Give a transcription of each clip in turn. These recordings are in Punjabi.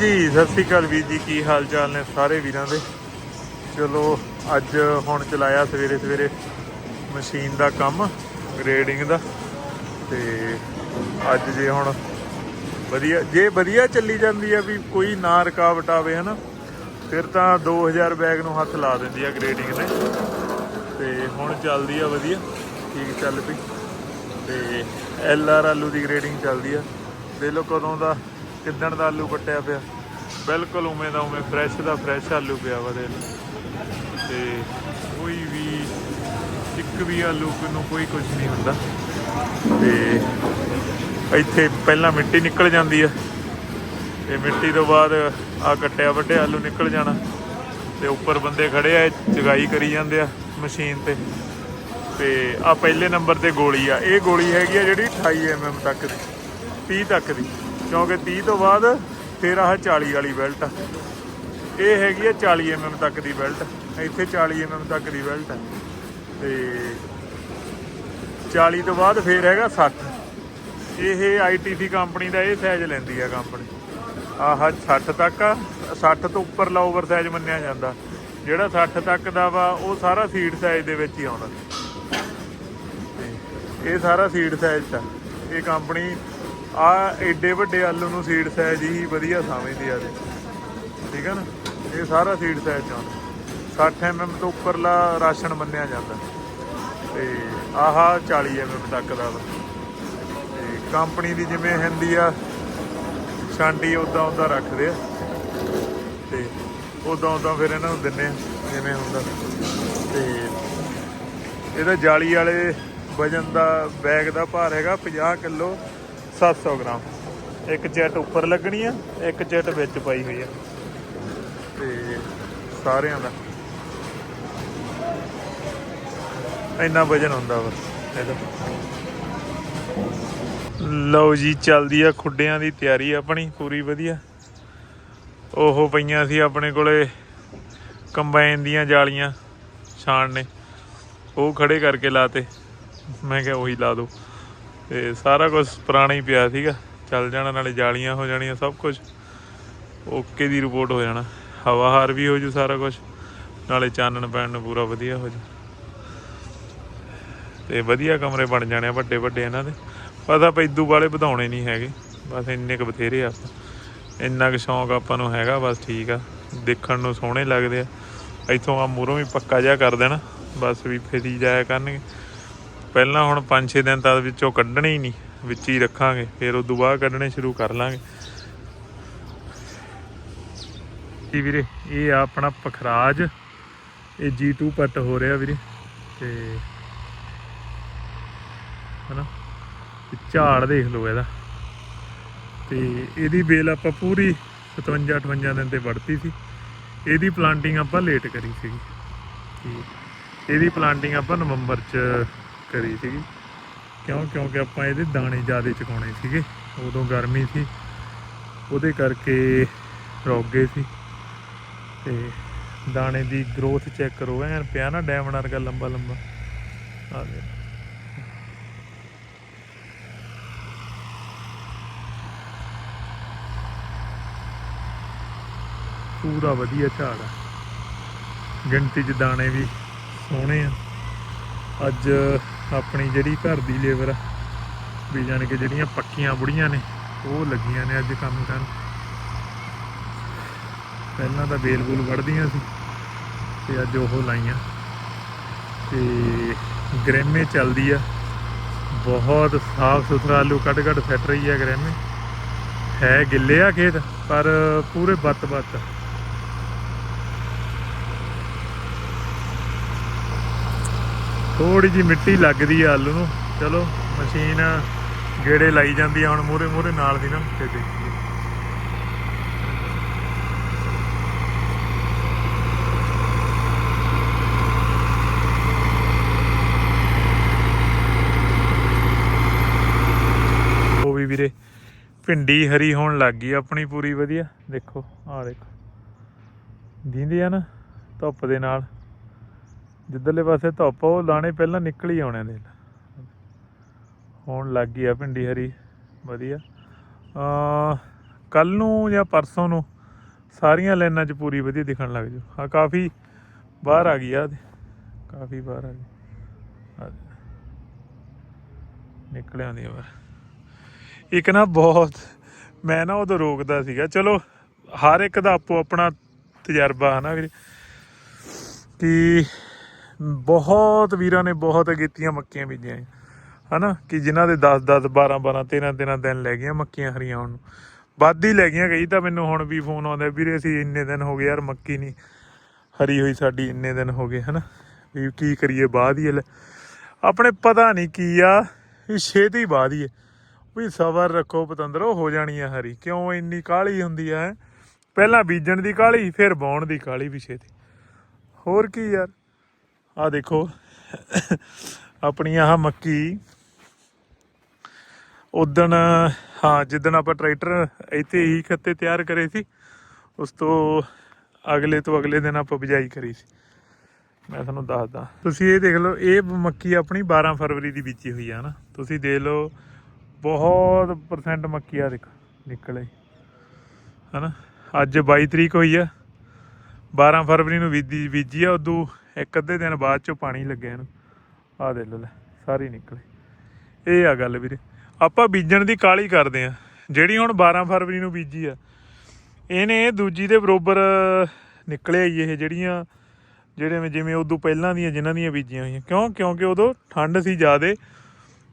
ਜੀ, ਸਤਿ ਸ੍ਰੀ ਅਕਾਲ ਵੀਰ ਜੀ, ਕੀ ਹਾਲ ਚਾਲ ਨੇ ਸਾਰੇ ਵੀਰਾਂ ਦੇ? ਚਲੋ, ਅੱਜ ਹੁਣ ਚਲਾਇਆ ਸਵੇਰੇ ਸਵੇਰੇ ਮਸ਼ੀਨ ਦਾ ਕੰਮ ਗ੍ਰੇਡਿੰਗ ਦਾ। ਤੇ ਅੱਜ ਜੇ ਹੁਣ ਵਧੀਆ, ਜੇ ਵਧੀਆ ਚੱਲੀ ਜਾਂਦੀ ਆ ਵੀ ਕੋਈ ਨਾ ਰੁਕਾਵਟ ਆਵੇ, ਹਨਾ, ਫਿਰ ਤਾਂ 2000 ਬੈਗ ਨੂੰ ਹੱਥ ਲਾ ਦਿੰਦੀ ਆ ਗ੍ਰੇਡਿੰਗ ਨੇ ਤੇ ਹੁਣ ਚੱਲਦੀ ਆ ਵਧੀਆ, ਠੀਕ ਚੱਲ ਪਈ। ਤੇ ਐਲ ਆਰ ਆਲੂ ਦੀ ਗ੍ਰੇਡਿੰਗ ਚੱਲਦੀ ਆ। ਦੇ ਲੋ ਕਦੋਂ ਦਾ ਕਿੱਦਣ ਦਾ ਆਲੂ ਕੱਟਿਆ ਪਿਆ? ਬਿਲਕੁਲ ਉਵੇਂ ਦਾ ਉਵੇਂ ਫਰੈਸ਼ ਦਾ ਫਰੈਸ਼ ਆਲੂ ਪਿਆ ਵਾ ਦੇ ਲਓ ਤੇ ਕੋਈ ਵੀ, ਇੱਕ ਵੀ ਆਲੂ ਨੂੰ ਕੋਈ ਕੁਝ ਨਹੀਂ ਹੁੰਦਾ। ਤੇ ਇੱਥੇ ਪਹਿਲਾਂ ਮਿੱਟੀ ਨਿਕਲ ਜਾਂਦੀ ਆ। ਤੇ ਮਿੱਟੀ ਤੋਂ ਬਾਅਦ ਆ ਕੱਟਿਆ ਵੱਡੇ ਆਲੂ ਨਿਕਲ ਜਾਣਾ। ਤੇ ਉੱਪਰ ਬੰਦੇ ਖੜੇ ਆ ਚਗਾਈ ਕਰੀ ਜਾਂਦੇ ਆ ਮਸ਼ੀਨ ਤੇ। ਤੇ ਆ ਪਹਿਲੇ ਨੰਬਰ ਤੇ ਗੋਲੀ ਆ। ਇਹ ਗੋਲੀ ਹੈਗੀ ਆ ਜਿਹੜੀ 28 ਐਮਐਮ ਤੱਕ ਦੀ 30 ਤੱਕ ਦੀ। ਕਿਉਂਕਿ 30 ਤੋਂ ਬਾਅਦ ਫਿਰ ਆਹ 40 ਵਾਲੀ ਬੈਲਟ। ਆ ਇਹ ਹੈਗੀ ਆ 40 ਐਮਐਮ ਤੱਕ ਦੀ ਬੈਲਟ। ਇੱਥੇ 40 ਐਮਐਮ ਤੱਕ ਦੀ ਬੈਲਟ ਆ। ਤੇ 40 ਤੋਂ ਬਾਅਦ ਫਿਰ ਹੈਗਾ 60 ਇਹ ਆਈਟੀਸੀ ਕੰਪਨੀ ਦਾ ਇਹ ਸਾਈਜ਼ ਲੈਂਦੀ ਆ ਕੰਪਨੀ। ਆਹ 60 ਤੱਕ ਆ। 60 ਤੋਂ ਉੱਪਰਲਾ ਓਵਰ ਸਾਈਜ਼ ਮੰਨਿਆ ਜਾਂਦਾ। ਜਿਹੜਾ 60 ਤੱਕ ਦਾ ਵਾ, ਉਹ ਸਾਰਾ ਸੀਡ ਸਾਈਜ਼ ਦੇ ਵਿੱਚ ਹੀ ਆਉਂਦਾ। ਤੇ ਇਹ ਸਾਰਾ ਸੀਡ ਸਾਈਜ਼ ਦਾ ਇਹ ਕੰਪਨੀ ਆ ਐਡੇ ਵੱਡੇ ਆਲੂ ਨੂੰ ਸੀਡ ਸਾਈਜ਼ ਹੀ ਵਧੀਆ ਸਮਝਦੀ ਆ ਤੇ ਠੀਕ ਹੈ ਨਾ? ਇਹ ਸਾਰਾ ਸੀਡ ਸਾਈਜ਼ ਚ। ਆਉਂਦਾ 60 mm ਤੋਂ ਉੱਪਰਲਾ ਰਾਸ਼ਨ ਮੰਨਿਆ ਜਾਂਦਾ। ਤੇ ਆਹ 40 mm ਤੱਕ ਦਾ ਵਾ। ਤੇ ਕੰਪਨੀ ਦੀ ਜਿਵੇਂ ਹੁੰਦੀ ਆ ਛਾਂਟੀ ਉਦਾਂ ਉਦਾਂ ਰੱਖਦੇ ਆ। ਤੇ ਉਦਾਂ ਉਦਾਂ ਫਿਰ ਇਹਨਾਂ ਨੂੰ ਦਿੰਨੇ ਆ, ਜਿਵੇਂ ਹੁੰਦਾ। ਤੇ ਇਹਦਾ ਜਾਲੀ ਵਾਲੇ ਵਜਨ ਦਾ, ਬੈਗ ਦਾ ਭਾਰ ਹੈਗਾ 50 ਕਿਲੋ। 700 ਗ੍ਰਾਮ। ਇੱਕ ਚੈਟ ਉੱਪਰ ਲੱਗਣੀ ਆ ਇੱਕ ਚੈਟ ਵਿੱਚ ਪਾਈ ਹੋਈ ਆ। ਤੇ ਸਾਰਿਆਂ ਦਾ। ਇੰਨਾ ਵਜਨ ਹੁੰਦਾ ਵਾ ਇਹਦਾ। ਲਓ ਜੀ ਚੱਲਦੀ ਆ ਖੁੱਡਿਆਂ ਦੀ ਤਿਆਰੀ ਆਪਣੀ ਪੂਰੀ ਵਧੀਆ। ਉਹ ਪਈਆਂ ਸੀ ਆਪਣੇ ਕੋਲੇ ਕੰਬਾਈਨ ਦੀਆਂ ਜਾਲੀਆਂ ਛਾਣ ਨੇ। ਉਹ ਖੜੇ ਕਰਕੇ ਲਾਤੇ। ਮੈਂ ਕਿਹਾ ਉਹੀ ਲਾ ਦੋ। ਤੇ ਸਾਰਾ ਕੁਝ ਪੁਰਾਣਾ ਹੀ ਪਿਆ ਸੀਗਾ। ਚੱਲ ਜਾਣਾ, ਨਾਲੇ ਜਾਲੀਆਂ ਹੋ ਜਾਣੀਆਂ ਸਭ ਕੁਝ ਓਕੇ ਦੀ ਰਿਪੋਰਟ ਹੋ ਜਾਣਾ। ਹਵਾ ਹਾਰ ਵੀ ਹੋ ਜੂ ਸਾਰਾ ਕੁਝ ਨਾਲੇ ਚਾਨਣ ਪੈਣ ਨੂੰ ਪੂਰਾ ਵਧੀਆ ਹੋ ਜੂ। ਤੇ ਵਧੀਆ ਕਮਰੇ ਬਣ ਜਾਣੇ ਆ ਵੱਡੇ ਵੱਡੇ ਇਹਨਾਂ ਦੇ। ਪਤਾ ਪੈਦੂ ਵਾਲੇ ਵਧਾਉਣੇ ਨਹੀਂ ਹੈਗੇ। ਬਸ ਇੰਨੇ ਕੁ ਬਥੇਰੇ ਆ ਇੰਨਾ ਕੁ ਸ਼ੌਂਕ ਆਪਾਂ ਨੂੰ ਹੈਗਾ, ਬਸ ਠੀਕ ਆ। ਦੇਖਣ ਨੂੰ ਸੋਹਣੇ ਲੱਗਦੇ ਆ। ਇੱਥੋਂ ਆ ਮੂਰੋਂ ਵੀ ਪੱਕਾ ਜਿਹਾ ਕਰ ਦੇਣਾ। ਬਸ ਵੀ ਫੇਰੀ ਜਾਇਆ ਕਰਨਗੇ। ਪਹਿਲਾਂ ਹੁਣ 5-6 ਦਿਨ ਤਾਂ ਵਿੱਚੋਂ ਕੱਢਣੇ ਹੀ ਨਹੀਂ, ਵਿੱਚ ਹੀ ਰੱਖਾਂਗੇ, ਫਿਰ ਉਦੋਂ ਬਾਅਦ ਕੱਢਣੇ ਸ਼ੁਰੂ ਕਰ ਲਾਂਗੇ। ਜੀ ਵੀਰੇ, ਇਹ ਆ ਆਪਣਾ ਪਖਰਾਜ, ਇਹ G2 ਪੱਟ ਹੋ ਰਿਹਾ ਵੀਰੇ, ਤੇ ਹਨਾ, ਤੇ ਝਾੜ ਦੇਖ ਲਓ ਇਹਦਾ। ਤੇ ਇਹਦੀ ਬੇਲ ਆਪਾਂ ਪੂਰੀ 57 58 ਦਿਨ ਤੇ ਵੜਤੀ ਸੀ। ਇਹਦੀ ਪਲਾਂਟਿੰਗ ਆਪਾਂ ਲੇਟ ਕਰੀ ਸੀਗੀ। ਤੇ ਇਹਦੀ ਪਲਾਂਟਿੰਗ ਆਪਾਂ ਨਵੰਬਰ ਚ ਕਰੀ ਸੀਗੀ। ਕਿਉਂ? ਕਿਉਂਕਿ ਆਪਾਂ ਇਹਦੇ ਦਾਣੇ ਜ਼ਿਆਦਾ ਚਕਾਉਣੇ ਸੀਗੇ। ਉਦੋਂ ਗਰਮੀ ਸੀ। ਉਹਦੇ ਕਰਕੇ ਰੁਕ ਗਏ ਸੀ। ਤੇ ਦਾਣੇ ਦੀ ਗਰੋਥ ਚੈੱਕ ਕਰੋ। ਐਨ ਪਿਆ ਨਾ ਡਾਇਮੰਡ ਵਰਗਾ ਲੰਬਾ ਲੰਬਾ। ਆ ਦੇ ਪੂਰਾ ਵਧੀਆ ਝਾੜ ਆ। ਗਿਣਤੀ ਚ ਦਾਣੇ ਵੀ ਸੋਹਣੇ ਆ। ਅੱਜ ਆਪਣੀ ਜਿਹੜੀ ਘਰ ਦੀ ਲੇਬਰ ਆ, ਵੀ ਜਾਣ ਕਿ ਜਿਹੜੀਆਂ ਪੱਕੀਆਂ ਬੁੜੀਆਂ ਨੇ, ਉਹ ਲੱਗੀਆਂ ਨੇ ਅੱਜ ਕੰਮ ਕਰਨ। ਪਹਿਲਾਂ ਤਾਂ ਬੇਲ ਬੂਲ ਵੜਦੀਆਂ ਸੀ, ਤੇ ਅੱਜ ਉਹ ਲਾਈਆਂ। ਤੇ ਗ੍ਰੈਮੇ ਚੱਲਦੀ ਆ। ਬਹੁਤ ਸਾਫ਼ ਸੁਥਰਾ ਆਲੂ ਕੱਢ ਕੱਢ ਫੈਟ ਰਹੀ ਆ ਗ੍ਰੈਮੇ ਹੈ ਗਿੱਲੇ ਆ ਖੇਤ, ਪਰ ਪੂਰੇ ਬੱਤ ਬੱਤ ਥੋੜੀ ਜੀ ਮਿੱਟੀ ਲੱਗਦੀ ਆ ਆਲੂ ਨੂੰ। ਚਲੋ, ਮਸ਼ੀਨ ਗੇੜੇ ਲਾਈ ਜਾਂਦੀ ਆ, ਹੁਣ ਮੂਰੇ ਮੂਰੇ ਨਾਲ ਦੀ ਨਾ ਤੇ। ਦੇਖੀਏ ਉਹ ਵੀ ਵੀਰੇ, ਭਿੰਡੀ ਹਰੀ ਹੋਣ ਲੱਗ ਗਈ ਆਪਣੀ ਪੂਰੀ, ਵਧੀਆ। ਦੇਖੋ, ਆਹ ਦੇਖੋ। ਦੀਂਦੀ ਆ ਨਾ, ਧੁੱਪ ਦੇ ਨਾਲ। ਜਿੱਧਰਲੇ ਪਾਸੇ ਧੁੱਪ ਉਹ ਲਾਣੇ ਪਹਿਲਾਂ ਨਿਕਲ ਹੀ ਆਉਣੇ ਦੇ ਹੋਣ ਲੱਗ ਗਈ ਆ ਭਿੰਡੀ ਹਰੀ, ਵਧੀਆ। ਅ ਕੱਲ ਨੂੰ ਜਾਂ ਪਰਸੋਂ ਨੂੰ ਸਾਰੀਆਂ ਲਾਈਨਾਂ 'ਚ ਪੂਰੀ ਵਧੀਆ ਦਿਖਣ ਲੱਗ ਜੂ ਹਾਂ ਕਾਫੀ ਬਾਹਰ ਆ ਗਈ ਆ ਕਾਫੀ ਬਾਹਰ ਆ ਗਈ। ਆ ਦੇ। ਨਿਕਲ ਆਉਂਦੀ ਆ ਬਾਹਰ। ਇੱਕ ਨਾ ਬਹੁਤ, ਮੈਂ ਨਾ ਉਦੋਂ ਰੋਕਦਾ ਸੀਗਾ। ਚਲੋ, ਹਰ ਇੱਕ ਦਾ ਆਪੋ ਆਪਣਾ ਤਜਰਬਾ ਹਨਾ ਵੀਰੇ। ਕਿ ਬਹੁਤ ਵੀਰਾਂ ਨੇ ਬਹੁਤ ਅਗੇਤੀਆਂ ਮੱਕੀਆਂ ਬੀਜੀਆਂ ਸੀ, ਹਨਾ? ਕਿ ਜਿਨ੍ਹਾਂ ਦੇ 10 10 12 12 13 13 ਦਿਨ ਲੈ ਗਈਆਂ ਮੱਕੀਆਂ ਹਰੀਆਂ ਹੋਣ ਨੂੰ। ਵੱਧ ਹੀ ਲੈ ਗਈਆਂ ਕਈ ਤਾਂ ਮੈਨੂੰ ਹੁਣ ਵੀ ਫੋਨ ਆਉਂਦਾ ਵੀਰੇ ਅਸੀਂ ਇੰਨੇ ਦਿਨ ਹੋ ਗਏ ਯਾਰ ਮੱਕੀ ਨਹੀਂ ਹਰੀ ਹੋਈ ਸਾਡੀ ਇੰਨੇ ਦਿਨ ਹੋ ਗਏ ਹਨਾ? ਵੀ ਕੀ ਕਰੀਏ ਬਾਅਦ ਹੀ ਲੈ। ਆਪਣੇ ਪਤਾ ਨਹੀਂ ਕੀ ਆ ਇਹ ਛੇਤੀ ਬਾਅਦ ਹੀ ਵੀ ਸਬਰ ਰੱਖੋ ਪਤੰਦਰੋ ਹੋ ਜਾਣੀ ਆ ਹਰੀ। ਕਿਉਂ ਇੰਨੀ ਕਾਹਲੀ ਹੁੰਦੀ ਆ ਹੈਂ? ਪਹਿਲਾਂ ਬੀਜਣ ਦੀ ਕਾਹਲੀ ਫਿਰ ਬਾਉਣ ਦੀ ਕਾਹਲੀ ਵੀ ਛੇਤੀ। ਹੋਰ ਕੀ ਯਾਰ? ਆ ਦੇਖੋ, ਆਪਣੀ ਆਹ ਮੱਕੀ। ਉਦਣ ਹਾਂ, ਜਿੱਦਣ ਆਪਾਂ ਟਰੈਕਟਰ ਇੱਥੇ ਹੀ ਖੱਤੇ ਤਿਆਰ ਕਰੇ ਸੀ, ਉਸ ਤੋਂ ਅਗਲੇ ਤੋਂ ਅਗਲੇ ਦਿਨ ਆਪਾਂ ਬਿਜਾਈ ਕਰੀ ਸੀ। ਮੈਂ ਤੁਹਾਨੂੰ ਦੱਸਦਾ। ਤੁਸੀਂ ਇਹ ਦੇਖ ਲਓ, ਇਹ ਮੱਕੀ ਆਪਣੀ 12 ਫਰਵਰੀ ਦੀ ਬੀਜੀ ਹੋਈ ਆ ਨਾ। ਤੁਸੀਂ ਦੇਖ ਲਓ, ਬਹੁਤ ਪਰਸੈਂਟ ਮੱਕੀ ਆ ਦੇਖ, ਨਿਕਲੇ। ਹਨਾ? ਅੱਜ 22 ਤਰੀਕ ਹੋਈ ਆ। 12 ਫਰਵਰੀ ਨੂੰ ਬੀਜੀ ਬੀਜੀ ਆ ਉਦੋਂ। ਇੱਕ ਅੱਧੇ ਦਿਨ ਬਾਅਦ ਚੋਂ ਪਾਣੀ ਲੱਗਿਆ ਇਹਨੂੰ ਆ ਦੇ ਲੋ ਲੈ, ਸਾਰੀ ਨਿਕਲੇ। ਇਹ ਆ ਗੱਲ ਵੀਰੇ। ਆਪਾਂ ਬੀਜਣ ਦੀ ਕਾਲੀ ਕਰਦੇ ਆ ਜਿਹੜੀ ਹੁਣ 12 ਫਰਵਰੀ ਨੂੰ ਬੀਜੀ ਆ, ਇਹਨੇ ਦੂਜੀ ਦੇ ਬਰੋਬਰ ਨਿਕਲੇ ਆਈ ਇਹ ਜਿਹੜੀਆਂ, ਜਿਹੜੇ ਜਿਵੇਂ ਉਦੋਂ ਪਹਿਲਾਂ ਦੀਆਂ ਜਿਨ੍ਹਾਂ ਦੀਆਂ ਬੀਜੀਆਂ ਹੋਈਆਂ। ਕਿਉਂ? ਕਿਉਂਕਿ ਉਦੋਂ ਠੰਡ ਸੀ ਜ਼ਿਆਦੇ।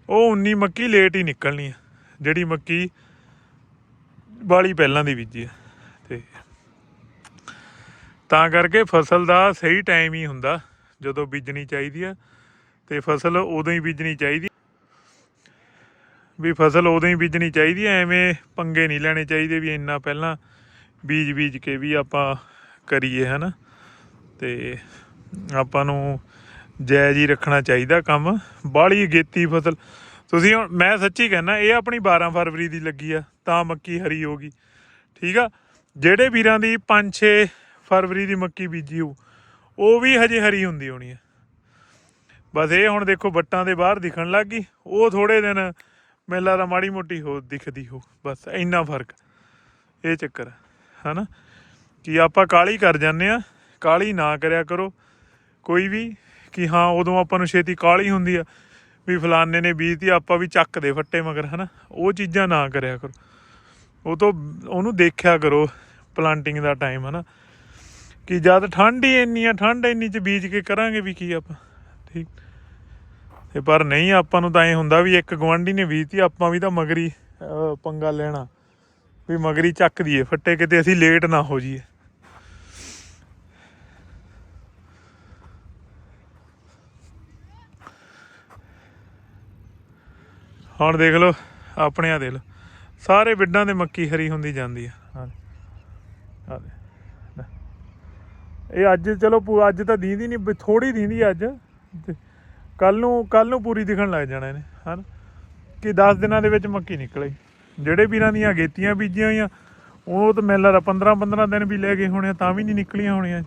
ਉਹ 19 ਮੱਕੀ ਲੇਟ ਹੀ ਨਿਕਲਣੀ ਆ। ਜਿਹੜੀ ਮੱਕੀ ਬਾਲੀ ਪਹਿਲਾਂ ਦੀ ਬੀਜੀ ਆ। ਤੇ ਤਾਂ ਕਰਕੇ ਫਸਲ ਦਾ ਸਹੀ ਟਾਈਮ ਹੀ ਹੁੰਦਾ, ਜਦੋਂ ਬੀਜਣੀ ਚਾਹੀਦੀ ਆ, ਤੇ ਫਸਲ ਉਦੋਂ ਹੀ ਬੀਜਣੀ ਚਾਹੀਦੀ ਵੀ ਫਸਲ ਉਦੋਂ ਹੀ ਬੀਜਣੀ ਚਾਹੀਦੀ ਐ ਐਵੇਂ ਪੰਗੇ ਨਹੀਂ ਲੈਣੇ ਚਾਹੀਦੇ ਵੀ ਇੰਨਾ ਪਹਿਲਾਂ ਬੀਜ ਬੀਜ ਕੇ ਵੀ ਆਪਾਂ ਕਰੀਏ, ਹਨਾ? ਤੇ ਆਪਾਂ ਨੂੰ ਜਾਇਜ਼ ਹੀ ਰੱਖਣਾ ਚਾਹੀਦਾ ਕੰਮ, ਬਾਹਲੀ ਗੇਤੀ ਫਸਲ। ਤੁਸੀਂ ਹੁਣ, ਮੈਂ ਸੱਚੀ ਕਹਿੰਦਾ, ਇਹ ਆਪਣੀ 12 ਫਰਵਰੀ ਦੀ ਲੱਗੀ ਆ, ਤਾਂ ਮੱਕੀ ਹਰੀ ਹੋ ਗਈ, ਠੀਕ ਆ? ਜਿਹੜੇ ਵੀਰਾਂ ਦੀ 5-6 ਫਰਵਰੀ ਦੀ ਮੱਕੀ ਬੀਜੀ ਹੋ ਉਹ ਵੀ ਹਜੇ ਹਰੀ ਹੁੰਦੀ ਹੋਣੀ ਹੈ ਬਸ ਇਹ ਹੁਣ ਦੇਖੋ ਵੱਟਾਂ ਦੇ ਬਾਹਰ ਦਿਖਣ ਲੱਗ ਗਈ। ਉਹ ਥੋੜੇ ਦਿਨ ਮੇਲਾ ਦਾ ਮਾੜੀ ਮੋਟੀ ਹੋ ਦਿਖਦੀ ਹੋ। ਬਸ ਇੰਨਾ ਫ਼ਰਕ। ਇਹ ਚੱਕਰ ਹੈ ਹਨਾ? ਕਿ ਆਪਾਂ ਕਾਲੀ ਕਰ ਜਾਂਦੇ ਆ ਕਾਲੀ ਨਾ ਕਰਿਆ ਕਰੋ। ਕੋਈ ਵੀ ਕਿ ਹਾਂ, ਉਦੋਂ ਆਪਾਂ ਨੂੰ ਛੇਤੀ ਕਾਲੀ ਹੁੰਦੀ ਆ ਵੀ ਫਲਾਣੇ ਨੇ ਬੀਜਤੀ, ਆਪਾਂ ਵੀ ਚੱਕਦੇ ਫੱਟੇ ਮਗਰ, ਹਨਾ? ਉਹ ਚੀਜ਼ਾਂ ਨਾ ਕਰਿਆ ਕਰੋ। ਉਹ ਤੋਂ ਉਹਨੂੰ ਦੇਖਿਆ ਕਰੋ ਪਲਾਂਟਿੰਗ ਦਾ ਟਾਈਮ ਹਨਾ? ਕਿ ਜਦ ਠੰਡ ਹੀ ਇੰਨੀ ਆ, ਠੰਡ ਇੰਨੀ ਚ ਬੀਜ ਕੇ ਕਰਾਂਗੇ ਵੀ ਕੀ ਆਪਾਂ, ਠੀਕ? ਤੇ ਪਰ ਨਹੀਂ, ਆਪਾਂ ਨੂੰ ਤਾਂ ਐ ਹੁੰਦਾ ਵੀ ਇੱਕ ਗਵਾਂਢੀ ਨੇ ਬੀਜਤੀ, ਆਪਾਂ ਵੀ ਤਾਂ ਮਗਰੀ ਪੰਗਾ ਲੈਣਾ, ਵੀ ਮਗਰੀ ਚੱਕ ਦਈਏ, ਫੱਟੇ ਕਿਤੇ ਅਸੀਂ ਲੇਟ ਨਾ ਹੋ ਜਾਈਏ। ਹੁਣ ਦੇਖ ਲਓ, ਆਪਣੇ ਆ ਦੇਖ ਲਓ, ਸਾਰੇ ਬਿੱਡਾਂ ਦੇ ਮੱਕੀ ਹਰੀ ਹੁੰਦੀ ਜਾਂਦੀ ਆ ਦੇ ਲੈ। ਇਹ ਅੱਜ ਚਲੋ ਪੂ- ਅੱਜ ਤਾਂ ਦੀਂਦੀ ਨਹੀਂ ਥੋੜੀ ਦੀਂਦੀ ਅੱਜ। ਕੱਲ ਨੂੰ ਕੱਲ ਨੂੰ ਪੂਰੀ ਦਿਖਣ ਲੱਗ ਜਾਣਾ ਇਹਨੇ ਹਨ? ਕਿ 10 ਦਿਨਾਂ ਦੇ ਵਿੱਚ ਮੱਕੀ ਨਿਕਲੇ। ਜਿਹੜੇ ਵੀਰਾਂ ਦੀਆਂ ਗੇਤੀਆਂ ਬੀਜੀਆਂ ਹੋਈਆਂ ਉਹ ਤਾਂ ਮੈਨੂੰ ਲੱਗਦਾ 15 15 ਦਿਨ ਵੀ ਲੈ ਗਏ ਹੋਣੇ ਆ, ਤਾਂ ਵੀ ਨਹੀਂ ਨਿਕਲੀਆਂ ਹੋਣੀਆਂ।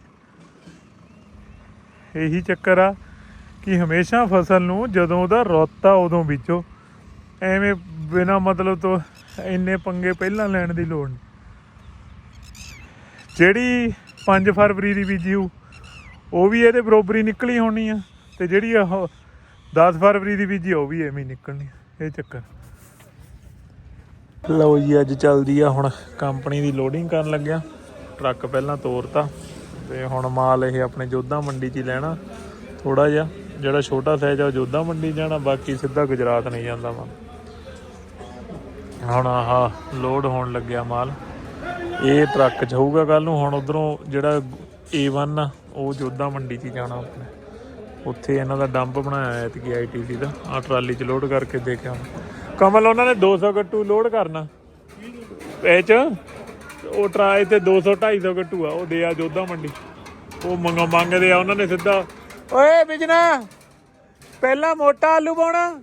ਇਹੀ ਚੱਕਰ ਆ ਕਿ ਹਮੇਸ਼ਾ ਫਸਲ ਨੂੰ ਜਦੋਂ ਉਹਦਾ ਰੋਤਾ ਉਦੋਂ ਬੀਜੋ। ਐਵੇਂ ਬਿਨਾ ਮਤਲਬ ਤੋਂ ਇੰਨੇ ਪੰਗੇ ਪਹਿਲਾਂ ਲੈਣ ਦੀ ਲੋੜ ਨਹੀਂ। ਜਿਹੜੀ 5 ਫਰਵਰੀ ਦੀ ਬੀਜੀ ਹੋਊ। ਉਹ ਵੀ ਇਹਦੇ ਬਰੋਬਰੀ ਨਿਕਲੀ ਹੋਣੀ ਆ ਤੇ ਜਿਹੜੀ ਉਹ 10 ਫਰਵਰੀ ਦੀ ਬੀਜੀ ਉਹ ਵੀ ਐਵੇਂ ਨਿਕਲਣੀ ਇਹ ਚੱਕਰ। ਲਓ ਜੀ, ਅੱਜ ਚੱਲਦੀ ਆ ਹੁਣ ਕੰਪਨੀ ਦੀ ਲੋਡਿੰਗ ਕਰਨ ਲੱਗਿਆ। ਟਰੱਕ ਪਹਿਲਾਂ ਤੋਰਤਾ ਤੇ ਹੁਣ ਮਾਲ ਇਹ ਆਪਣੇ ਜੋਧਾ ਮੰਡੀ 'ਚ ਹੀ ਲੈਣਾ। ਥੋੜਾ ਜਿਹਾ, ਜਿਹੜਾ ਛੋਟਾ ਸਾਈਜ਼ ਆ, ਉਹ ਜੋਧਾ ਮੰਡੀ ਜਾਣਾ, ਬਾਕੀ ਸਿੱਧਾ ਗੁਜਰਾਤ ਨਹੀਂ ਜਾਂਦਾ ਵਾ। ਹੁਣ ਆਹ ਲੋਡ ਹੋਣ ਲੱਗਿਆ ਮਾਲ। ਇਹ ਟਰੱਕ 'ਚ ਹੋਊਗਾ ਕੱਲ ਨੂੰ, ਹੁਣ ਉਧਰੋਂ ਜਿਹੜਾ A1 ਆ, ਉਹ ਜੋਧਾ ਮੰਡੀ 'ਚ ਜਾਣਾ ਆਪਣੇ। ਉੱਥੇ ਇਹਨਾਂ ਦਾ ਡੰਪ ਬਣਾਇਆ ਹੈ ਤੇ ਆਈਟੀਸੀ ਦਾ ਆ ਟਰਾਲੀ 'ਚ ਲੋਡ ਕਰਕੇ ਦੇਖਿਆ ਕਮਲ, ਉਹਨਾਂ ਨੇ 200 ਗੱਟੂ ਲੋਡ ਕਰਨਾ। ਇਹ 'ਚ? ਉਹ ਟਰਾਏ ਤੇ 200 250 ਗੱਟੂ ਆ, ਉਹ ਦੇ ਆ ਜੋਧਾ ਮੰਡੀ। ਉਹ ਮੰਗ ਮੰਗਦੇ ਆ, ਉਹਨਾਂ ਨੇ ਸਿੱਧਾ। ਓਏ ਬਿਜਨਾ, ਪਹਿਲਾਂ ਮੋਟਾ ਆਲੂ ਪਾਉਣਾ।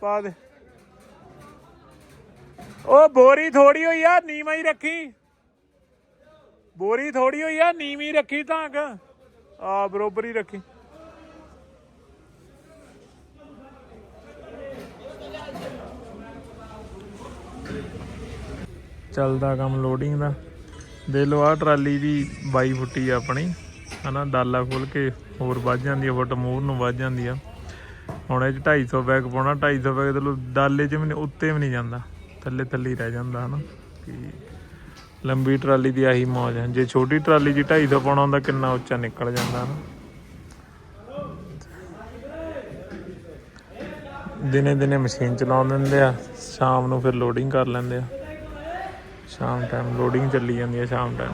ਪਾ ਦੇ। ਉਹ ਬੋਰੀ ਥੋੜੀ ਹੋਈ ਆ, ਨੀਵਾਂ ਹੀ ਰੱਖੀ। ਬੋਰੀ ਥੋੜੀ ਹੋਈ ਆ, ਨੀਵੀਂ ਰੱਖੀ ਤਾਂ ਆ, ਬਰੋਬਰ ਹੀ ਰੱਖੀ। ਚੱਲਦਾ ਕੰਮ ਲੋਡਿੰਗ ਦਾ। ਦੇ ਲਓ ਆਹ ਟਰਾਲੀ ਵੀ 22 ਫੁੱਟੀ ਆ ਆਪਣੀ। ਹਨਾ, ਡਾਲਾ ਖੋਲ ਕੇ ਹੋਰ ਵੱਜ ਜਾਂਦੀ ਆ ਫੁੱਟ ਮੂਰ ਨੂੰ ਵੱਜ ਜਾਂਦੀ ਆ। ਹੁਣ ਇਹ 'ਚ 250 ਬੈਗ ਪਾਉਣਾ 250 ਬੈਗ ਦੇ ਲੋ ਡਾਲੇ 'ਚ ਵੀ ਨਹੀਂ ਉੱਤੇ ਵੀ ਨਹੀਂ ਜਾਂਦਾ। ਥੱਲੇ ਥੱਲੇ ਰਹਿ ਜਾਂਦਾ, ਹਨਾ। ਕਿ ਲੰਬੀ ਟਰਾਲੀ ਦੀ ਆਹੀ ਮੌਜ ਹੈ। ਜੇ ਛੋਟੀ ਟਰਾਲੀ 'ਚ 250 ਪਾਉਣਾ ਹੁੰਦਾ, ਕਿੰਨਾ ਉੱਚਾ ਨਿਕਲ ਜਾਂਦਾ, ਹਨਾ। ਦਿਨੇ ਦਿਨੇ ਮਸ਼ੀਨ ਚਲਾਉਣ ਦਿੰਦੇ ਆ, ਸ਼ਾਮ ਨੂੰ ਫਿਰ ਲੋਡਿੰਗ ਕਰ ਲੈਂਦੇ ਆ। ਸ਼ਾਮ ਟਾਈਮ ਲੋਡਿੰਗ ਚੱਲੀ ਜਾਂਦੀ ਆ, ਸ਼ਾਮ ਟਾਈਮ